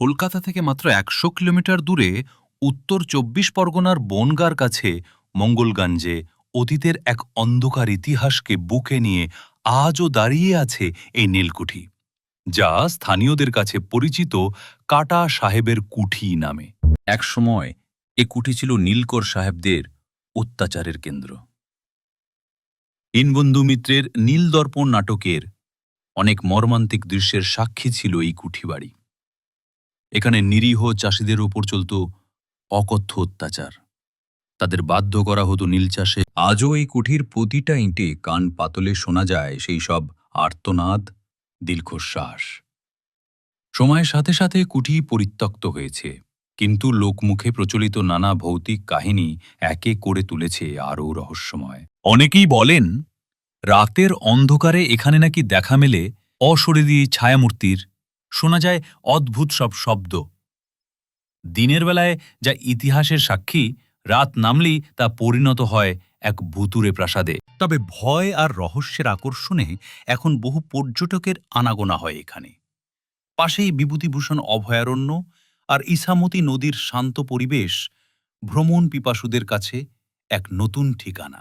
কলকাতা থেকে মাত্র একশো কিলোমিটার দূরে উত্তর চব্বিশ পরগনার বনগার কাছে মঙ্গলগঞ্জে অতীতের এক অন্ধকার ইতিহাসকে বুকে নিয়ে আজও দাঁড়িয়ে আছে এই নীলকুঠি, যা স্থানীয়দের কাছে পরিচিত কাটা সাহেবের কুঠি নামে। একসময় এ কুঠি ছিল নীলকর সাহেবদের অত্যাচারের কেন্দ্র। ইনবন্ধু মিত্রের নীলদর্পণ নাটকের অনেক মর্মান্তিক দৃশ্যের সাক্ষী ছিল এই কুঠিবাড়ি। এখানে নিরীহ চাষিদের ওপর চলত অকথ্য অত্যাচার। তাদের বাধ্য করা হতো নীল চাষে। আজও এই কুঠির প্রতিটা ইঁটে কান পাতলে শোনা যায় সেই সব আর্তনাদ দীর্ঘ শ্বাস সময়ের সাথে সাথে কুঠি পরিত্যক্ত হয়েছে, কিন্তু লোকমুখে প্রচলিত নানা ভৌতিক কাহিনী একে করে তুলেছে আরও রহস্যময়। অনেকেই বলেন, রাতের অন্ধকারে এখানে নাকি দেখা মেলে অশরীরী ছায়ামূর্তির শোনা যায় অদ্ভুত সব শব্দ। দিনের বেলায় যা ইতিহাসের সাক্ষী, রাত নামলেই তা পরিণত হয় এক ভুতুরে প্রাসাদে। তবে ভয় আর রহস্যের আকর্ষণে এখন বহু পর্যটকের আনাগোনা হয় এখানে। পাশেই বিভূতিভূষণ অভয়ারণ্য আর ইসামতি নদীর শান্ত পরিবেশ ভ্রমণ পিপাসুদের কাছে এক নতুন ঠিকানা।